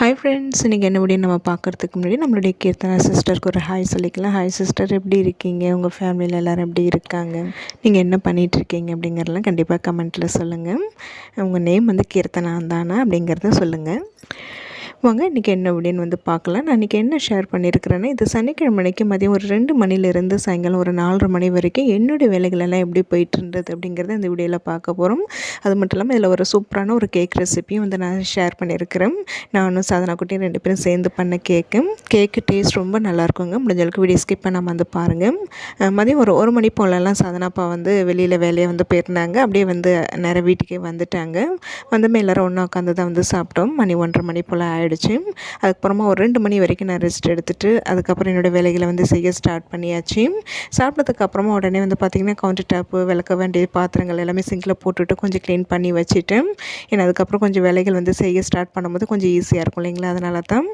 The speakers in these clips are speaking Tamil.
ஹாய் ஃப்ரெண்ட்ஸ் இன்றைக்கி என்ன முடியும் நம்ம பார்க்குறதுக்கு முன்னாடி நம்மளுடைய கீர்த்தனா சிஸ்டருக்கு ஒரு ஹாய் சொல்லிக்கலாம். ஹாய் சிஸ்டர் எப்படி இருக்கீங்க? உங்கள் ஃபேமிலியில் எல்லோரும் எப்படி இருக்காங்க? நீங்கள் என்ன பண்ணிகிட்ருக்கீங்க அப்படிங்கிறலாம் கண்டிப்பாக கமெண்ட்டில் சொல்லுங்கள் உங்கள் நேம் வந்து கீர்த்தனா தானா அப்படிங்கிறத சொல்லுங்கள் வாங்க இன்றைக்கி என்ன அப்படின்னு வந்து பார்க்கலாம். நான் இன்றைக்கி என்ன ஷேர் பண்ணியிருக்கிறேன்னா இது சனிக்கிழமைக்கு மதியம் ஒரு ரெண்டு மணிலேருந்து சாயங்காலம் ஒரு நாலரை மணி வரைக்கும் என்னுடைய வேலைகளெல்லாம் எப்படி போயிட்டுருந்தது அப்படிங்கிறத இந்த வீடியோவில் பார்க்க போகிறோம் அது மட்டும் இல்லாமல் இதில் ஒரு சூப்பரான ஒரு கேக் ரெசிப்பியும் வந்து நான் ஷேர் பண்ணியிருக்கிறேன் நானும் சாதனா குட்டியும் ரெண்டு பேரும் சேர்ந்து பண்ண கேக்கு கேக்கு டேஸ்ட் ரொம்ப நல்லாயிருக்குங்க முடிஞ்ச அளவுக்கு வீடியோ ஸ்கிப் பண்ணாமல் வந்து பாருங்கள் மதியம் ஒரு ஒரு மணி போலலாம் சாதனாப்பா வந்து வெளியில் வேலையை வந்து போயிருந்தாங்க. அப்படியே வந்து நேராக வீட்டுக்கே வந்துட்டாங்க. வந்தமே எல்லோரும் ஒன்றா உட்காந்து தான் வந்து சாப்பிட்டோம். மணி ஒன்றரை மணி போல் ஆகிடும் ஆகிடுச்சு அதுக்கப்புறமா ஒரு ரெண்டு மணி வரைக்கும் நான் ரெஸ்ட் எடுத்துகிட்டு அதுக்கப்புறம் என்னோடய வேலைகளை வந்து செய்ய ஸ்டார்ட் பண்ணியாச்சு. சாப்பிட்டதுக்கு அப்புறமா உடனே வந்து பார்த்திங்கன்னா கவுண்டர் டாப்பு விளக்க வேண்டிய பாத்திரங்கள் எல்லாமே சிங்கில் போட்டுவிட்டு கொஞ்சம் க்ளீன் பண்ணி வச்சுட்டு ஏன்னா அதுக்கப்புறம் கொஞ்சம் வேலைகள் வந்து செய்ய ஸ்டார்ட் பண்ணும்போது கொஞ்சம் ஈஸியாக இருக்கும் இல்லைங்களா? அதனால தான்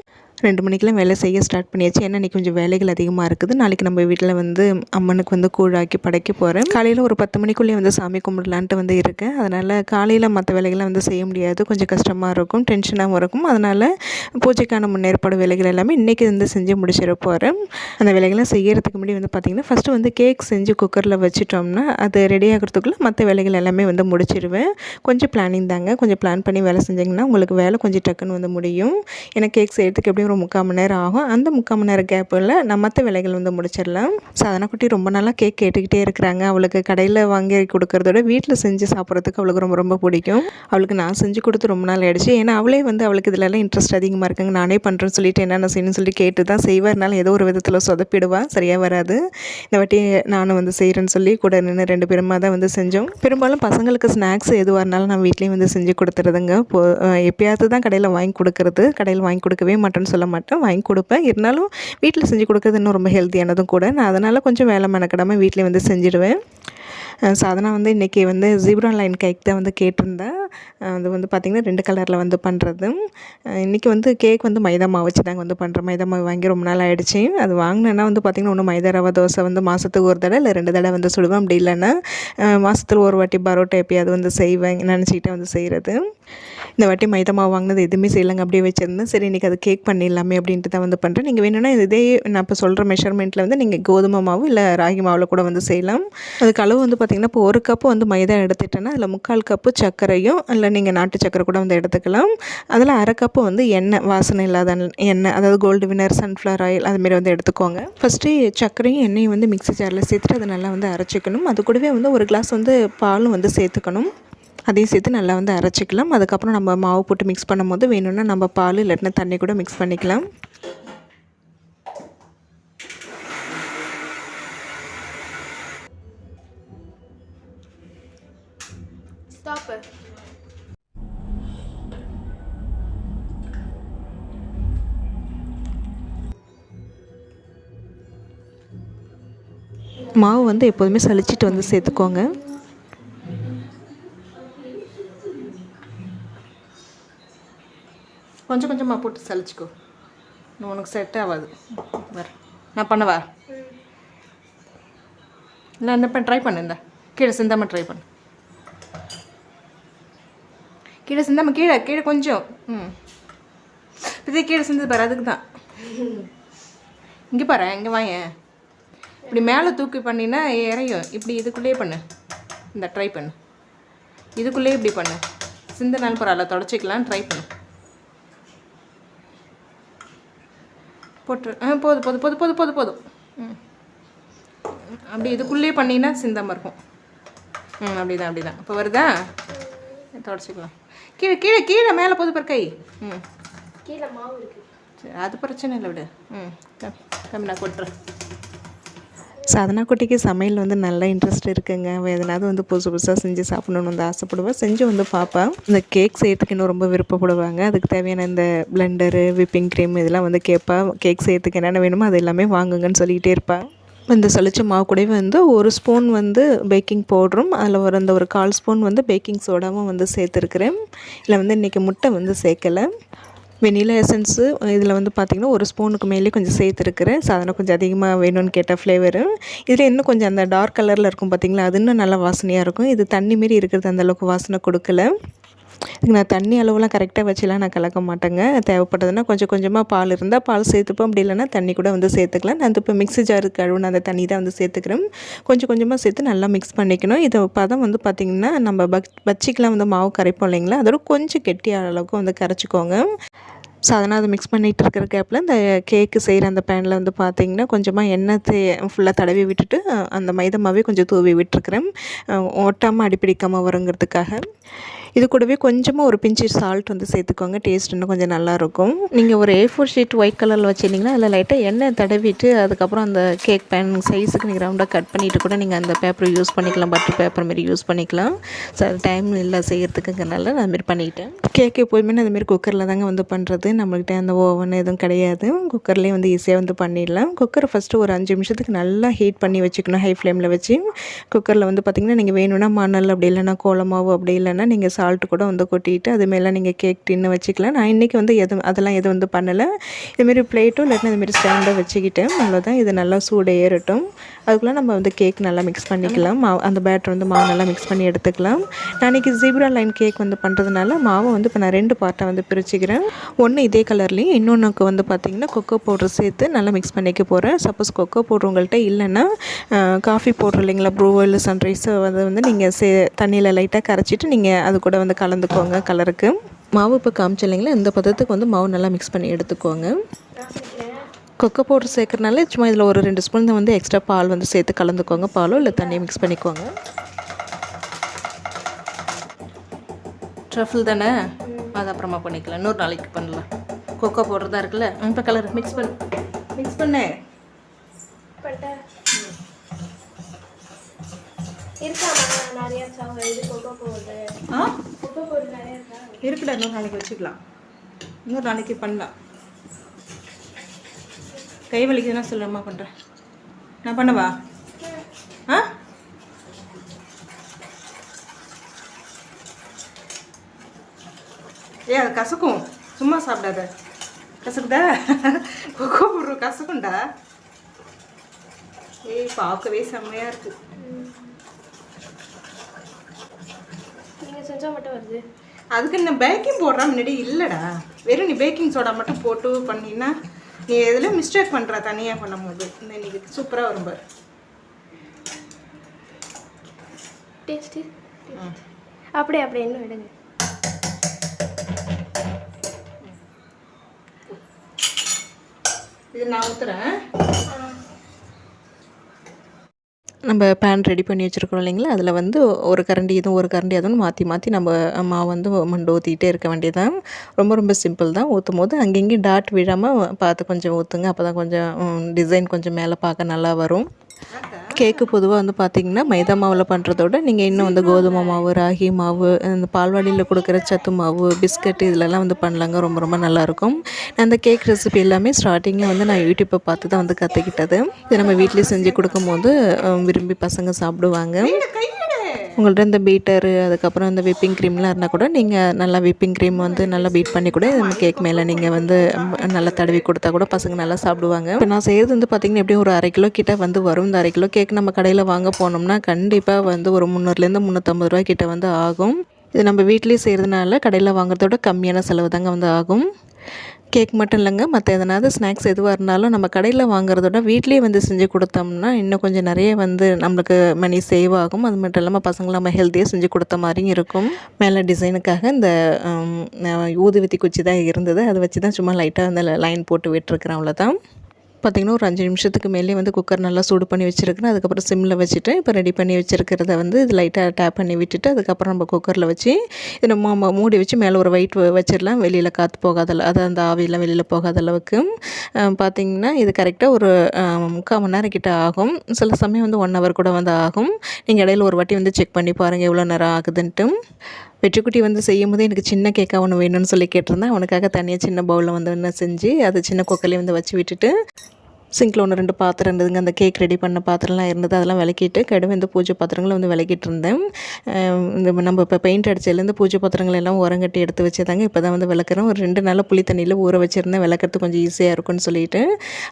ரெண்டு மணிக்கெலாம் வேலை செய்ய ஸ்டார்ட் பண்ணியாச்சு. ஏன்னா இன்றைக்கி கொஞ்சம் வேலைகள் அதிகமாக இருக்குது. நாளைக்கு நம்ம வீட்டில் வந்து அம்மனுக்கு வந்து கூழாக்கி படைக்க போகிறேன் காலையில் ஒரு பத்து மணிக்குள்ளேயே வந்து சாமி கும்பிடலான்ட்டு வந்து இருக்கேன். அதனால் காலையில் மற்ற வேலைகள்லாம் வந்து செய்ய முடியாது. கொஞ்சம் கஷ்டமாக இருக்கும் டென்ஷனாகவும் இருக்கும். அதனால் பூஜைக்கான முன்னேற்பாடு வேலைகள் எல்லாமே இன்றைக்கி வந்து செஞ்சு முடிச்சிட போகிறேன் அந்த வேலைகள்லாம் செய்கிறதுக்கு முன்னாடி வந்து பார்த்திங்கன்னா ஃபஸ்ட்டு வந்து கேக் செஞ்சு குக்கரில் வச்சுட்டோம்னா அது ரெடி ஆகிறதுக்குள்ளே மற்ற வேலைகள் எல்லாமே வந்து முடிச்சிடுவேன் கொஞ்சம் பிளானிங் தாங்க. கொஞ்சம் பிளான் பண்ணி வேலை செஞ்சிங்கன்னா உங்களுக்கு வேலை கொஞ்சம் டக்குன்னு வந்து முடியும். ஏன்னா கேக் செய்கிறதுக்கு எப்படியும் ஒரு முக்கால் மணி நேரம் ஆகும். அந்த முக்கால் மணி நேரம் கேப்பில் நம்ம மற்ற வேலைகள் வந்து முடிச்சிடலாம். சாதனக்குட்டி ரொம்ப நாளாக கேக் கேட்டுக்கிட்டே இருக்கிறாங்க. அவளுக்கு கடையில் வாங்கி கொடுக்கறதோட வீட்டில் செஞ்சு சாப்பிட்றதுக்கு அவளுக்கு ரொம்ப ரொம்ப பிடிக்கும். அவளுக்கு நான் செஞ்சு கொடுத்து ரொம்ப நாள் ஆயிடுச்சு. ஏன்னா அவளே வந்து அவளுக்கு இதிலலாம் இன்ட்ரெஸ்ட் அதிகமாக இருக்குங்க. நானே பண்ணுறேன்னு சொல்லிட்டு என்னென்ன செய்யணும்னு சொல்லி கேட்டு தான் செய்வார்னால ஏதோ ஒரு விதத்தில் சொதப்பிடுவான் சரியாக வராது. இந்த வாட்டி நானும் வந்து செய்கிறேன்னு சொல்லி கூட நின்று ரெண்டு பேருமா தான் வந்து செஞ்சோம். பெரும்பாலும் பசங்களுக்கு ஸ்நாக்ஸ் எதுவாக இருந்தாலும் நான் வீட்லேயும் வந்து செஞ்சு கொடுத்துறதுங்க எப்பயாவது தான் கடையில் வாங்கி கொடுக்குறது. கடையில் வாங்கி கொடுக்கவே மாட்டேன்னு சொல்ல மாட்டேன். வாங்கி கொடுப்பேன். இருந்தாலும் வீட்டில் செஞ்சு கொடுக்குறது இன்னும் ரொம்ப ஹெல்த்தியானதும் கூட. நான் அதனால் கொஞ்சம் வேலை மெனக்கிடாமல் வீட்டிலே வந்து செஞ்சுடுவேன். சாதனா வந்து இன்றைக்கி வந்து ஜீப்ரா லைன் கேக் தான் வந்து கேட்டிருந்தேன். அது வந்து பார்த்திங்கன்னா ரெண்டு கலரில் வந்து பண்ணுறது இன்றைக்கி வந்து கேக் வந்து மைதா மாவு வச்சு தாங்க வந்து பண்ணுறேன் மைதா மாவு வாங்கி ரொம்ப நாள் ஆகிடுச்சு அது வாங்கினேன்னா வந்து பார்த்திங்கன்னா ஒன்று மைதா ரவா தோசை வந்து மாதத்துக்கு ஒரு தடவை இல்லை ரெண்டு தடவை வந்து சுடுவேன். அப்படி இல்லைன்னா மாதத்தில் ஒரு வாட்டி பரோட்டா எப்பயாவது வந்து செய்வேன். நினச்சிக்கிட்டே வந்து செய்கிறது இந்த வாட்டி மைதா மாவு வாங்கினது எதுவுமே செய்யலங்க அப்படியே வச்சுருந்தேன். சரி இன்றைக்கி அது கேக் பண்ணிடலாமே அப்படின்ட்டு தான் வந்து பண்ணுறேன் நீங்கள் வேணும்னா இதே நான் இப்போ சொல்கிற மெஷர்மெண்ட்டில் வந்து நீங்கள் கோதுமை மாவு இல்லை ராகி மாவில் கூட வந்து செய்யலாம். அதுக்கு அளவு வந்து பார்த்திங்கன்னா இப்போ ஒரு கப்பு வந்து மைதா எடுத்துட்டேன்னா அதில் முக்கால் கப்பு சர்க்கரையும் இல்லை நீங்கள் நாட்டு சர்க்கரை கூட வந்து எடுத்துக்கலாம். அதில் அரை கப்பு வந்து எண்ணெய் வாசனை இல்லாத எண்ணெய் அதாவது கோல்டு வினர் சன்ஃப்ளவர் ஆயில் அதுமாரி வந்து எடுத்துக்கோங்க. ஃபஸ்ட்டு சர்க்கரையும் எண்ணெயும் வந்து மிக்ஸி ஜாரில் சேர்த்துட்டு அதை நல்லா வந்து அரைச்சிக்கணும். அது கூடவே வந்து ஒரு கிளாஸ் வந்து பாலும் வந்து சேர்த்துக்கணும். அதையும் சேர்த்து நல்லா வந்து அரைச்சிக்கலாம். அதுக்கப்புறம் நம்ம மாவு போட்டு மிக்ஸ் பண்ணும்போது வேணும்னா நம்ம பால் இல்லாட்டினா தண்ணி கூட மிக்ஸ் பண்ணிக்கலாம். மாவு வந்து எப்போதுமே சளிச்சிட்டு வந்து சேர்த்துக்கோங்க. கொஞ்சம் கொஞ்சமாக போட்டு சளிச்சிக்கோ உனக்கு செட் ஆகாது. வர. நான் பண்ணவா? இல்லை என்ன பண்ண ட்ரை பண்ணு இந்த. கீழே சிந்தாமல் ட்ரை பண்ணு. கீழே சிந்தாமல் கீழே கீழே கொஞ்சம். ம். இதே கீழே சிந்தது பாரு அதுக்கு தான். இங்கே பாரு இங்கே வாயேன். இப்படி மேலே தூக்கி பண்ணினா இறையும். இப்படி இதுக்குள்ளேயே பண்ணு. இந்த ட்ரை பண்ணு. இதுக்குள்ளேயே இப்படி பண்ணு. சிந்தனாலும் பரவாயில்ல தொடச்சிக்கலாம் ட்ரை பண்ணு. போட்டு ஆ போதும் போதும் போதும் போதும் போதும் போதும். ம். அப்படி இதுக்குள்ளேயே பண்ணிங்கன்னா சிந்தாமல் இருக்கும். ம் அப்படி தான் அப்படி தான் இப்போ வருதா? தொடச்சிக்கலாம். கீழே கீழே கீழே மேலே போது பார் கை. ம். கீழே மாவு இருக்கு. சரி அது பிரச்சனை இல்லை விடு. ம் கம்மி நான் கொட்டுறேன். சாதனா குட்டிக்கு சமையல் வந்து நல்லா இன்ட்ரெஸ்ட் இருக்குங்க. எதனாவது வந்து புதுசு புதுசாக செஞ்சு சாப்பிடணுன்னு வந்து ஆசைப்படுவேன் செஞ்சு வந்து பார்ப்பேன் இந்த கேக் செய்யறதுக்கு இன்னும் ரொம்ப விருப்பப்படுவாங்க. அதுக்கு தேவையான இந்த பிளெண்டரு விப்பிங் க்ரீம் இதெல்லாம் வந்து கேட்பா கேக் செய்யறதுக்கு என்னென்ன வேணுமோ அது எல்லாமே வாங்குங்கன்னு சொல்லிகிட்டே இருப்பாள் இந்த சளிச்ச மாவு கூடவே வந்து ஒரு ஸ்பூன் வந்து பேக்கிங் பவுட்ரும் அதில் ஒரு அந்த ஒரு கால் ஸ்பூன் வந்து பேக்கிங் சோடாவும் வந்து சேர்த்துருக்குறேன். இல்லை வந்து இன்றைக்கி முட்டை வந்து சேர்க்கலை. வெனிலா எசன்ஸு இதில் வந்து பார்த்திங்கன்னா ஒரு ஸ்பூனுக்கு மேலே கொஞ்சம் சேர்த்துருக்குறேன். சாதனை கொஞ்சம் அதிகமாக வேணும்னு கேட்டால் ஃப்ளேவரு. இதில் இன்னும் கொஞ்சம் அந்த டார்க் கலரில் இருக்கும் பார்த்திங்களா? அது இன்னும் நல்லா வாசனையாக இருக்கும். இது தண்ணி மாரி இருக்கிறது அந்தளவுக்கு வாசனை கொடுக்கல. இதுக்கு நான் தண்ணி அளவுலாம் கரெக்டாக வச்சுலாம் நான் கலக்க மாட்டேங்க. தேவைப்படுதுன்னா கொஞ்சம் கொஞ்சமாக பால் இருந்தால் பால் சேர்த்துப்போம். அப்படி இல்லைன்னா தண்ணி கூட வந்து சேர்த்துக்கலாம். நான் இப்போ மிக்ஸி ஜாரு கழுவுன அந்த தண்ணி தான் வந்து சேர்த்துக்கிறேன். கொஞ்சம் கொஞ்சமாக சேர்த்து நல்லா மிக்ஸ் பண்ணிக்கணும். இதை பதம் வந்து பார்த்திங்கன்னா நம்ம பக் பச்சிக்கெலாம் வந்து மாவு கரைப்போம் இல்லைங்களா? அதோட கொஞ்சம் கெட்டியான அளவுக்கு வந்து கரைச்சிக்கோங்க. ஸோ அதனால் அதை மிக்ஸ் பண்ணிகிட்டு இருக்கிற கேப்பில் இந்த கேக்கு செய்கிற அந்த பேனில் வந்து பார்த்திங்கன்னா கொஞ்சமாக எண்ணெய் தே ஃபுல்லாக தடவி விட்டுட்டு அந்த மைதா மாவே கொஞ்சம் தூவி விட்டுருக்குறேன். ஒட்டாமல் அடிப்பிடிக்காமல் வருங்கிறதுக்காக. இது கூடவே கொஞ்சமாக ஒரு பிஞ்சு சால்ட் வந்து சேர்த்துக்கோங்க. டேஸ்ட் இன்னும் கொஞ்சம் நல்லாயிருக்கும். நீங்கள் ஒரு ஏ ஃபோர் ஷீட் ஒயிட் கலரில் வச்சுருந்தீங்கன்னா அதில் லைட்டாக எண்ணெய் தடவிட்டு அதுக்கப்புறம் அந்த கேக் பேன் சைஸுக்கு நீங்கள் ரவுண்டாக கட் பண்ணிவிட்டு கூட நீங்கள் அந்த பேப்பரை யூஸ் பண்ணிக்கலாம். பட்டர் பேப்பர் மாரி யூஸ் பண்ணிக்கலாம். ஸோ டைம் இல்லை செய்கிறதுக்குங்கிறனால நான் அதுமாரி பண்ணிட்டேன். கேக் எப்போதுமே அதுமாரி குக்கரில் தாங்க வந்து பண்ணுறது நம்மள்கிட்ட அந்த ஓவன் எதுவும் கிடையாது. குக்கர்லேயே வந்து ஈஸியாக வந்து பண்ணிடலாம். குக்கரை ஃபஸ்ட்டு ஒரு அஞ்சு நிமிஷத்துக்கு நல்லா ஹீட் பண்ணி வச்சுக்கணும். ஹை ஃப்ளேமில் வச்சு. குக்கரில் வந்து பார்த்திங்கன்னா நீங்கள் வேணும்னா மணல் அப்படி இல்லைன்னா கோலமாவு அப்படி இல்லைன்னா நீங்கள் சால்ட்டு கூட வந்து கொட்டிட்டு அது மேலே நீங்கள் கேக் டின்னு வச்சுக்கலாம். நான் இன்றைக்கி வந்து எதுவும் அதெல்லாம் எதுவும் வந்து பண்ணலை. இதுமாரி பிளேட்டும் இல்லாட்டினா இதுமாரி ஸ்டாண்டை வச்சுக்கிட்டேன். அவ்வளோதான் இது நல்லா சூடு ஏறட்டும். அதுக்குள்ளே நம்ம வந்து கேக் நல்லா மிக்ஸ் பண்ணிக்கலாம். மாவு அந்த பேட்டர் வந்து மாவு நல்லா மிக்ஸ் பண்ணி எடுத்துக்கலாம். நான் இன்றைக்கி ஜீப்ரா லைன் கேக் வந்து பண்ணுறதுனால மாவை வந்து இப்போ நான் ரெண்டு பார்ட்டாக வந்து பிரிச்சுக்கிறேன். ஒன்று இதே கலர்லேயும் இன்னொன்றுக்கு வந்து பார்த்திங்கன்னா கொக்கோ பவுடர் சேர்த்து நல்லா மிக்ஸ் பண்ணிக்க போகிறேன் சப்போஸ் கொக்கோ பவுடர் உங்கள்கிட்ட இல்லைன்னா காஃபி பவுடர் இல்லைங்களா ப்ரூ இல்லை சன்ரைஸோ அதை வந்து நீங்கள் சே தண்ணியில் லைட்டாக கரைச்சிட்டு நீங்கள் அது கூட வந்து கலந்துக்கோங்க கலருக்கு மாவு இப்போ காமிச்சு இல்லைங்களா இந்த பதத்துக்கு வந்து மாவு நல்லா மிக்ஸ் பண்ணி எடுத்துக்கோங்க. கொக்கோ பவுடர் சேர்க்குறனால சும்மா இதில் ஒரு ரெண்டு ஸ்பூன் வந்து எக்ஸ்ட்ரா பால் வந்து சேர்த்து கலந்துக்கோங்க. பாலோ இல்லை தண்ணியை மிக்ஸ் பண்ணிக்கோங்க. ட்ரஃபிள் தானே? அது அப்புறமா பண்ணிக்கலாம். இன்னொரு நாளைக்கு பண்ணலாம். கொக்கோ பவுடர் தான் இருக்குல்ல இப்போ கலர் மிக்ஸ் பண்ணு. மிக்ஸ் பண்ணு. இருக்குடா இன்னொரு நாளைக்கு வச்சுக்கலாம். இன்னொரு நாளைக்கு பண்ணலாம். கை வலிக்குதுன்னா சொல்லுமா பண்ணுறேன் நான் பண்ணவா ஆ ஏ அது கசக்கும். சும்மா சாப்பிடாத. கசக்குதா? கொக்கோ போடுற கசக்கும்டா. ஏய் பார்க்கவே செம்மையாக இருக்குது நீங்க செஞ்சா மட்டும் வருது. அதுக்கு நான் பேக்கிங் போடுறா முன்னாடி இல்லைடா. வெறும் நீ பேக்கிங் சோடா மட்டும் போட்டு பண்ணினா நீ எதில் மிஸ்டேக் பண்ணுற தனியாக பண்ணும்போது. இந்த இன்னைக்கு சூப்பராக வரும் பாரு. டேஸ்ட்டு அப்படியே அப்படியே இன்னும் விடுங்க இது நான் ஊற்றுறேன் நம்ம பேன் ரெடி பண்ணி வச்சுருக்கோம் இல்லைங்களா? அதில் வந்து ஒரு கரண்டி இதுவும் ஒரு கரண்டி அதுவும் மாற்றி மாற்றி நம்ம மாவு வந்து மண்டு ஊற்றிக்கிட்டே இருக்க வேண்டியதுதான். ரொம்ப ரொம்ப சிம்பிள் தான். ஊற்றும் போது அங்கங்கேயும் டாட் விழாமல் பார்த்து கொஞ்சம் ஊற்றுங்க அப்போ தான் கொஞ்சம் டிசைன் கொஞ்சம் மேலே பார்க்க நல்லா வரும். கேக்கு பொதுவாக வந்து பார்த்திங்கன்னா மைதா மாவில் பண்ணுறதோட நீங்கள் இன்னும் வந்து கோதுமை மாவு ராகி மாவு இந்த பால்வாடியில் கொடுக்குற சத்து மாவு பிஸ்கட் இதிலெல்லாம் வந்து பண்ணலாங்க. ரொம்ப ரொம்ப நல்லாயிருக்கும். நான் அந்த கேக் ரெசிபி எல்லாமே ஸ்டார்டிங்கில் வந்து நான் யூடியூப்பை பார்த்து தான் வந்து கற்றுக்கிட்டது இது நம்ம வீட்டிலேயே செஞ்சு கொடுக்கும்போது விரும்பி பசங்க சாப்பிடுவாங்க. உங்கள்கிட்ட இந்த பீட்டரு அதுக்கப்புறம் இந்த விப்பிங் க்ரீம்லாம் இருந்தால் கூட நீங்கள் நல்லா விப்பிங் க்ரீம் வந்து நல்லா பீட் பண்ணி கூட இந்த கேக் மேலே நீங்கள் வந்து நல்லா தடவி கொடுத்தா கூட பசங்க நல்லா சாப்பிடுவாங்க. இப்போ நான் செய்கிறது வந்து பார்த்திங்கன்னா எப்படியும் ஒரு அரை கிலோ கிட்ட வந்து வரும். இந்த அரை கிலோ கேக் நம்ம கடையில் வாங்க போனோம்னா கண்டிப்பாக வந்து ஒரு முந்நூறுலேருந்து முந்நூற்றம்பது ரூபா கிட்ட வந்து ஆகும். இது நம்ம வீட்லேயே செய்கிறதுனால கடையில் வாங்குறதோட கம்மியான செலவு தாங்க வந்து ஆகும். கேக் மட்டும் இல்லைங்க. மற்ற எதனாவது ஸ்நாக்ஸ் எதுவாக இருந்தாலும் நம்ம கடையில் வாங்குறதோட வீட்லேயே வந்து செஞ்சு கொடுத்தோம்னா இன்னும் கொஞ்சம் நிறைய வந்து நம்மளுக்கு மணி சேவ் ஆகும். அது மட்டும் இல்லாமல் பசங்களை நம்ம ஹெல்த்தியாக செஞ்சு கொடுத்த மாதிரியும் இருக்கும். மேலே டிசைனுக்காக இந்த ஊதுவத்தி குச்சி தான் இருந்தது. அதை வச்சு தான் சும்மா லைட்டாக அந்த லைன் போட்டு விட்டுருக்குறேன். அவ்வளோதான் பார்த்திங்கன்னா ஒரு அஞ்சு நிமிஷத்துக்கு மேலே வந்து குக்கர் நல்லா சூடு பண்ணி வச்சுருக்கேன் அதுக்கப்புறம் சிம்மில் வச்சுட்டு இப்போ ரெடி பண்ணி வச்சுருக்கிறத வந்து இது லைட்டாக டேப் பண்ணி விட்டுட்டு அதுக்கப்புறம் நம்ம குக்கரில் வச்சு இது நம்ம மூடி வச்சு மேலே ஒரு வெயிட் வச்சிடலாம். வெளியில் காற்று போகாத அள- அது அந்த ஆவியெல்லாம் வெளியில் போகாத அளவுக்கு. பார்த்திங்கன்னா இது கரெக்டாக ஒரு முக்கால் மணி நேரம் கிட்ட ஆகும். சில சமயம் வந்து ஒன் ஹவர் கூட வந்து ஆகும். நீங்கள் இடையில ஒரு வாட்டி வந்து செக் பண்ணி பாருங்கள் எவ்வளோ நேரம் ஆகுதுன்ட்டு. வெற்றிக்குட்டி வந்து செய்யும் போது எனக்கு சின்ன கேக்காக ஒன்று வேணும்னு சொல்லி கேட்டிருந்தேன். அவனுக்காக தனியாக சின்ன பவுலில் வந்து ஒன்று செஞ்சு அதை சின்ன கொக்கலையும் வந்து வச்சு விட்டுட்டு சிங்கில் ஒன்று ரெண்டு பாத்திரம் இருந்ததுங்க. அந்த கேக் ரெடி பண்ண பாத்திரம்லாம் இருந்தது. அதெல்லாம் விளக்கிட்டு கடுவு இந்த பூஜை பாத்திரங்களை வந்து விளக்கிட்டு இருந்தேன். இந்த நம்ம இப்போ பெயிண்ட் அடிச்சதுலேருந்து பூஜை பாத்திரங்கள் எல்லாம் உரங்கட்டி எடுத்து வச்சதாங்க. இப்போ தான் வந்து விளக்குறோம் ஒரு ரெண்டு நாள் புளி தண்ணியில் ஊற வச்சுருந்தேன். விளக்குறது கொஞ்சம் ஈஸியாக இருக்கும்னு சொல்லிட்டு.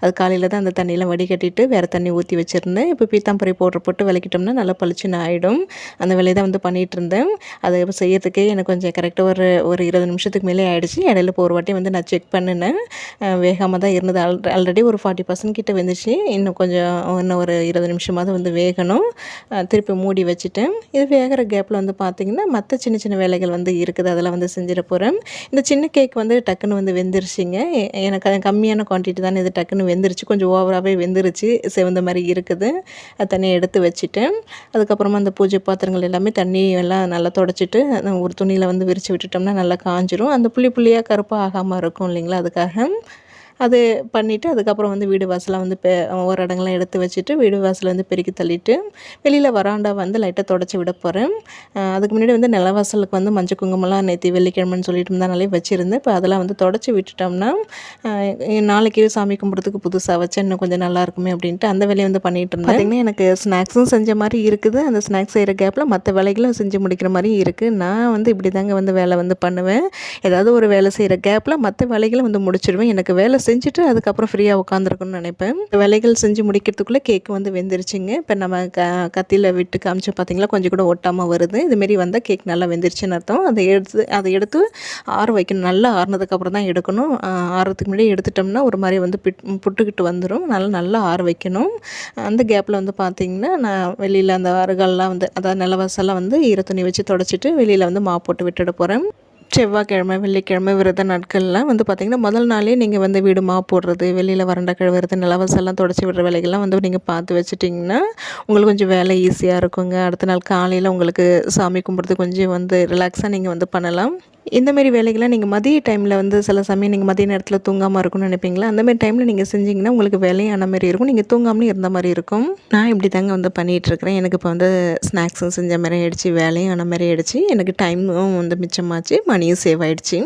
அது காலையில் தான் அந்த தண்ணியெலாம் வடிகட்டிட்டு வேறு தண்ணி ஊற்றி வச்சுருந்தேன். இப்போ பீத்தாம்பரை பவுடர் போட்டு விளக்கிட்டோம்னா நல்லா பளிச்சுன்னு ஆகிடும் அந்த வேலையை தான் வந்து பண்ணிகிட்டு இருந்தேன். அதை இப்போ செய்யறதுக்கே எனக்கு கொஞ்சம் கரெக்டாக ஒரு ஒரு இருபது நிமிஷத்துக்கு மேலே ஆகிடுச்சு இடையில இப்போ ஒரு வாட்டி வந்து நான் செக் பண்ணினேன். வேகமாக தான் இருந்தது. ஆல் ஆல்ரெடி ஒரு ஃபார்ட்டி பர்சன்ட் கிட்ட வந்துச்சு இன்னும் கொஞ்சம் இன்னும் ஒரு இருபது நிமிஷமாவது வந்து வேகணும். திருப்பி மூடி வச்சுட்டேன் இது வேகிற கேப்பில் வந்து பார்த்திங்கன்னா மற்ற சின்ன சின்ன வேலைகள் வந்து இருக்குது. அதெல்லாம் வந்து செஞ்சிட போகிறேன் இந்த சின்ன கேக் வந்து டக்குன்னு வந்து வெந்துருச்சுங்க. எனக்கு அது கம்மியான குவான்டிட்டி தானே இது டக்குன்னு வெந்துருச்சு. கொஞ்சம் ஓவராகவே வெந்துருச்சு. செவந்த மாதிரி இருக்குது. அது தனியாக எடுத்து வச்சுட்டேன் அதுக்கப்புறமா அந்த பூஜை பாத்திரங்கள் எல்லாமே தண்ணி எல்லாம் நல்லா தொடச்சிட்டு ஒரு துணியில் வந்து விரித்து விட்டுட்டோம்னா நல்லா காஞ்சிரும். அந்த புள்ளி புள்ளியாக கருப்பாக ஆகாமல் இருக்கும் இல்லைங்களா? அதுக்காக. அது பண்ணிவிட்டு அதுக்கப்புறம் வந்து வீடு வாசலாக வந்து பெ ஒரு இடங்கள்லாம் எடுத்து வச்சுட்டு வீடு வாசலை வந்து பெருக்கி தள்ளிட்டு வெளியில் வராண்டா வந்து லைட்டாக தொடச்சி விட போகிறேன் அதுக்கு முன்னாடி வந்து நிலவாசலுக்கு வந்து மஞ்சள் குங்குமம்லாம் நேற்று வெள்ளிக்கிழமைன்னு சொல்லிட்டு இருந்தாலே வச்சுருந்தேன். இப்போ அதெல்லாம் வந்து தொடச்சி விட்டுட்டோம்னா நாளைக்கு சாமி கும்பிட்றதுக்கு புதுசாக வச்சு இன்னும் கொஞ்சம் நல்லா இருக்குமே அப்படின்ட்டு அந்த வேலையை வந்து பண்ணிகிட்டு இருந்தேன். பார்த்திங்கன்னா எனக்கு ஸ்நாக்ஸும் செஞ்ச மாதிரி இருக்குது. அந்த ஸ்நாக்ஸ் செய்கிற கேப்பில் மற்ற வேலைகளும் செஞ்சு முடிக்கிற மாதிரி இருக்குது நான் வந்து இப்படி தாங்க வந்து வேலை வந்து பண்ணுவேன். ஏதாவது ஒரு வேலை செய்கிற கேப்பில் மற்ற வேலைகளும் வந்து முடிச்சிடுவேன் எனக்கு வேலை செஞ்சுட்டு அதுக்கப்புறம் ஃப்ரீயாக உட்காந்துருக்குன்னு நினைப்பேன். இந்த வேலைகள் செஞ்சு முடிக்கிறதுக்குள்ளே கேக் வந்து வெந்துருச்சுங்க. இப்போ நம்ம க கத்தியில் விட்டு காமிச்சு பார்த்தீங்களா கொஞ்சம் கூட ஒட்டாமல் வருது. இதுமாரி வந்தால் கேக் நல்லா வெந்துருச்சுன்னு அர்த்தம். அதை எடுத்து அதை எடுத்து ஆற வைக்கணும். நல்லா ஆறுனதுக்கப்புறம் தான் எடுக்கணும். ஆறுறதுக்கு முன்னாடி எடுத்துட்டோம்னா ஒரு மாதிரி வந்து பிட் புட்டுக்கிட்டு வந்துடும் நல்லா நல்லா ஆற வைக்கணும். அந்த கேப்பில் வந்து பார்த்திங்கன்னா நான் வெளியில் அந்த அருகால்லாம் வந்து அதாவது நிலவாசெல்லாம் வந்து ஈரத்துணி வச்சு தொடச்சிட்டு வெளியில் வந்து மா போட்டு விட்டுட போகிறேன் செவ்வாய்க்கிழமை வெள்ளிக்கிழமை விரத நாட்கள்லாம் வந்து பார்த்திங்கன்னா முதல் நாளே நீங்கள் வந்து வீடு மா போடுறது வெளியில் வறண்ட கழுவுறது நிலவசெல்லாம் தொடச்சி விடுற வேலைகள்லாம் வந்து நீங்கள் பார்த்து வச்சுட்டிங்கன்னா உங்களுக்கு கொஞ்சம் வேலை ஈஸியாக இருக்குங்க. அடுத்த நாள் காலையில் உங்களுக்கு சாமி கும்பிட்றது கொஞ்சம் வந்து ரிலாக்ஸாக நீங்கள் வந்து பண்ணலாம். இந்தமாரி வேலைகள்லாம் நீங்கள் மதிய டைமில் வந்து சில சமயம் நீங்கள் மதிய நேரத்தில் தூங்காமல் இருக்கணும்னு நினைப்பீங்களா? அந்தமாரி டைமில் நீங்கள் செஞ்சிங்கன்னா உங்களுக்கு வேலையான மாதிரி இருக்கும். நீங்கள் தூங்காமலே இருந்த மாதிரி இருக்கும். நான் இப்படி தாங்க வந்து பண்ணிகிட்ருக்கிறேன் எனக்கு இப்போ வந்து ஸ்நாக்ஸும் செஞ்ச மாதிரி ஆயிடுச்சு வேலையும் ஆன மாதிரி ஆயிடுச்சு. எனக்கு டைமும் வந்து மிச்சமாச்சு. மணி மணியும் சேவ் ஆயிடுச்சு.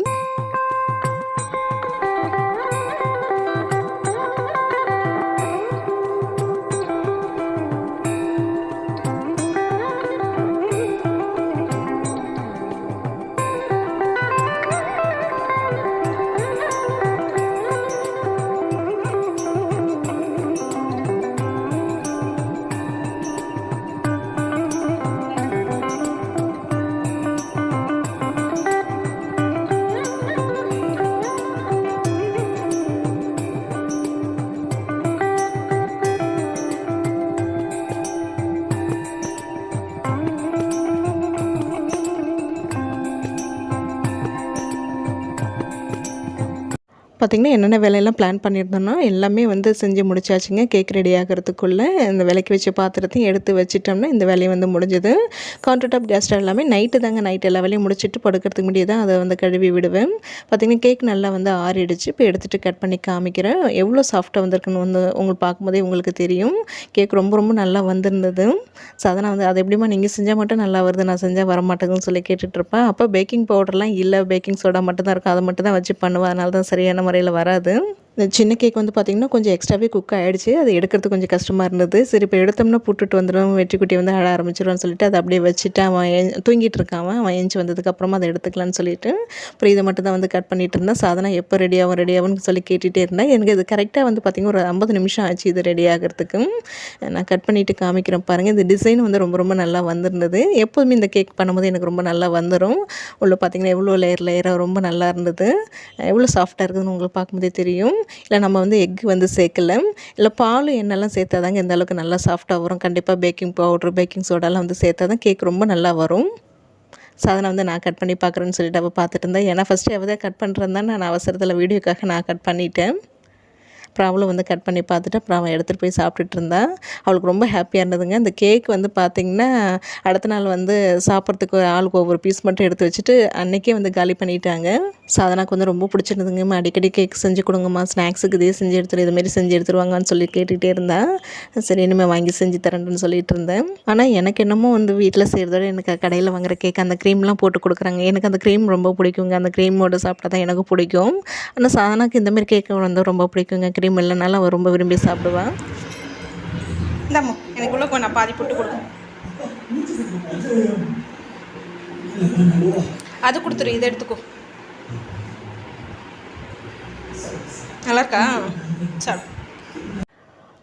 பார்த்திங்கன்னா என்னென்ன வேலையெல்லாம் பிளான் பண்ணியிருந்தோன்னா எல்லாமே வந்து செஞ்சு முடிச்சாச்சுங்க. கேக் ரெடி ஆகிறதுக்குள்ளே இந்த விலைக்கு வச்ச பாத்திரத்தையும் எடுத்து வச்சிட்டோம்னா இந்த வேலையை வந்து முடிஞ்சது. கவுண்டர் டாப் கேஸ்டர் எல்லாமே நைட்டு தாங்க. நைட் எல்லா வேலையும் முடிச்சுட்டு படுக்கிறதுக்கு முன்னாடி தான் அதை வந்து கழுவி விடுவேன். பார்த்திங்கன்னா கேக் நல்லா வந்து ஆறிடுச்சு. இப்போ எடுத்துகிட்டு கட் பண்ணி காமிக்கிறேன். எவ்வளோ சாஃப்டாக வந்திருக்குன்னு வந்து உங்களுக்கு பார்க்கும்போதே உங்களுக்கு தெரியும். கேக் ரொம்ப ரொம்ப நல்லா வந்திருந்தது. ஸோ வந்து அது எப்படிமா நீங்கள் செஞ்சால் மட்டும் நல்லா வருது நான் செஞ்சால் வர மாட்டேங்குதுன்னு சொல்லி கேட்டுட்ருப்பேன் அப்போ பேக்கிங் பவுடர்லாம் இல்லை. பேக்கிங் சோடா மட்டும் தான் இருக்கும். அதை மட்டும் தான் வச்சு பண்ணுவேன். அதனால தான் சரியான முறையில் வராது. இந்த சின்ன கேக் வந்து பார்த்திங்கன்னா கொஞ்சம் எக்ஸ்ட்ராவே குக் ஆகிடுச்சு அது எடுக்கிறது கொஞ்சம் கஷ்டமாக இருந்தது. சரி இப்போ எடுத்தோம்னா புட்டுட்டு வந்துடும் வெற்றிக்குட்டி வந்து அழ ஆரம்பிச்சிடுவான்னு சொல்லிட்டு அதை அப்படியே வச்சுட்டு அவன் தூங்கிட்டு இருக்கான் அவன். அவன் வந்ததுக்கப்புறமா அதை எடுத்துக்கலாம்னு சொல்லிட்டு அப்புறம் இதை மட்டும் தான் வந்து கட் பண்ணிட்டு இருந்தேன். சாதனா எப்போ ரெடி ஆகும் ரெடி ஆகும்னு சொல்லி கேட்டுகிட்டே இருந்தேன். எனக்கு இது கரெக்டாக வந்து பார்த்திங்கன்னா ஒரு ஐம்பது நிமிஷம் ஆச்சு இது ரெடி ஆகிறதுக்கு நான் கட் பண்ணிவிட்டு காமிக்கிறேன் பாருங்கள் இந்த டிசைன் வந்து ரொம்ப ரொம்ப நல்லா வந்திருந்தது. எப்போதுமே இந்த கேக் பண்ணும்போது எனக்கு ரொம்ப நல்லா வந்துடும் உள்ள பார்த்திங்கன்னா எவ்வளோ லேயர் லேயராக ரொம்ப நல்லா இருந்தது. எவ்வளோ சாஃப்டாக இருக்குதுன்னு உங்களுக்கு பார்க்கும்போதே தெரியும். இல்லை நம்ம வந்து எக் வந்து சேர்க்கல. இல்லை பால் எண்ணெய்லாம் சேர்த்தா தாங்க இந்த அளவுக்கு நல்லா சாஃப்டாக வரும். கண்டிப்பாக பேக்கிங் பவுட்ரு பேக்கிங் சோடாலாம் வந்து சேர்த்தா தான் கேக் ரொம்ப நல்லா வரும். சாதனை வந்து நான் கட் பண்ணி பார்க்குறேன்னு சொல்லிட்டு அவள் பார்த்துட்டு இருந்தேன் ஏன்னா ஃபஸ்ட்டு அவள் தான் கட் பண்ணுறேன் தான் நான் அவசரத்தில் வீடியோக்காக நான் கட் பண்ணிட்டேன். அப்புறம் வந்து கட் பண்ணி பார்த்துட்டு அப்புறம் அவன் எடுத்துகிட்டு போய் சாப்பிட்டுட்டு இருந்தான். அவளுக்கு ரொம்ப ஹாப்பியாக இருந்ததுங்க. இந்த கேக் வந்து பார்த்திங்கன்னா அடுத்த நாள் வந்து சாப்பிட்றதுக்கு ஆளுக்கு ஒவ்வொரு பீஸ் மட்டும் எடுத்து வச்சுட்டு அன்றைக்கே வந்து காலி பண்ணிட்டாங்க. சாதனாக்கு வந்து ரொம்ப பிடிச்சிருந்ததுங்கம்மா அடிக்கடி கேக் செஞ்சு கொடுங்கம்மா. ஸ்நாக்ஸுக்கு இதே செஞ்சு எடுத்துரு இதுமாரி செஞ்சு எடுத்துருவாங்கன்னு சொல்லி கேட்டுகிட்டே இருந்தேன் சரி இனிமேல் வாங்கி செஞ்சு தரேன்னு சொல்லிட்டு இருந்தேன். ஆனால் எனக்கு என்னமோ வந்து வீட்டில் செய்கிறதோட எனக்கு கடையில் வாங்குற கேக் அந்த க்ரீம்லாம் போட்டு கொடுக்குறாங்க. எனக்கு அந்த க்ரீம் ரொம்ப பிடிக்குங்க. அந்த க்ரீமோடு சாப்பிட்டா தான் எனக்கு பிடிக்கும். ஆனால் சாதனாக்கு இந்தமாரி கேக் வந்து ரொம்ப பிடிக்குங்க. ஐஸ்கிரீம் இல்லைனாலும் அவள் ரொம்ப விரும்பி சாப்பிடுவாள் இந்தாம்மா எனக்கு உள்ள நான் பாதி போட்டு கொடுக்கும் அது கொடுத்துரு இதை எடுத்துக்கோ. நல்லா இருக்கா சாப்பிடு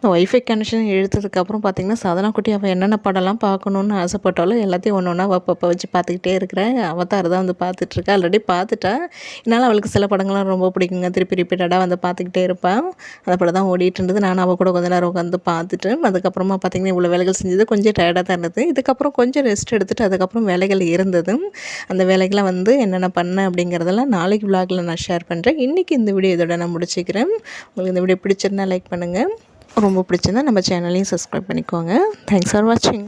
ஒய்ஃபை கனெக்ஷன் இழுத்ததுக்கப்புறம் பார்த்திங்கன்னா சாதனா குட்டி அவள் என்னென்ன படம்லாம் பார்க்கணுன்னு ஆசைப்பட்டாலும் எல்லாத்தையும் ஒன்று ஒன்றா அப்பப்போ வச்சு பார்த்துக்கிட்டே இருக்கிறேன். அவத்தார் தான் வந்து பார்த்துட்ருக்கா. ஆல்ரெடி பார்த்துட்டா. இதனால் அவளுக்கு சில படங்கள்லாம் ரொம்ப பிடிக்குங்க. திருப்பி ரிப்பீட்டடாக வந்து பார்த்துக்கிட்டே இருப்பாள் அந்த படம் தான் ஓடிட்டு இருந்தது. நான் அவள் கூட கொஞ்ச நேரம் உட்காந்து பார்த்துட்டு அதுக்கப்புறமா பார்த்தீங்கன்னா இவ்வளோ வேலைகள் செஞ்சது. கொஞ்சம் டயர்டாக தான் இருந்தது. இதுக்கப்புறம் கொஞ்சம் ரெஸ்ட் எடுத்துகிட்டு அதுக்கப்புறம் வேலைகள் இருந்தது. அந்த வேலைகளை வந்து என்னென்ன பண்ணேன் அப்படிங்கிறதெல்லாம் நாளைக்கு விலாகில் நான் ஷேர் பண்ணுறேன் இன்றைக்கி இந்த வீடியோ இதோட நான் முடிச்சுக்கிறேன். உங்களுக்கு இந்த வீடியோ பிடிச்சிருந்தா லைக் பண்ணுங்கள் ரொம்ப பிடிச்சிருந்தா நம்ம சேனலையும் சப்ஸ்கிரைப் பண்ணிக்கோங்க. தேங்க்ஸ் ஃபார் வாட்சிங்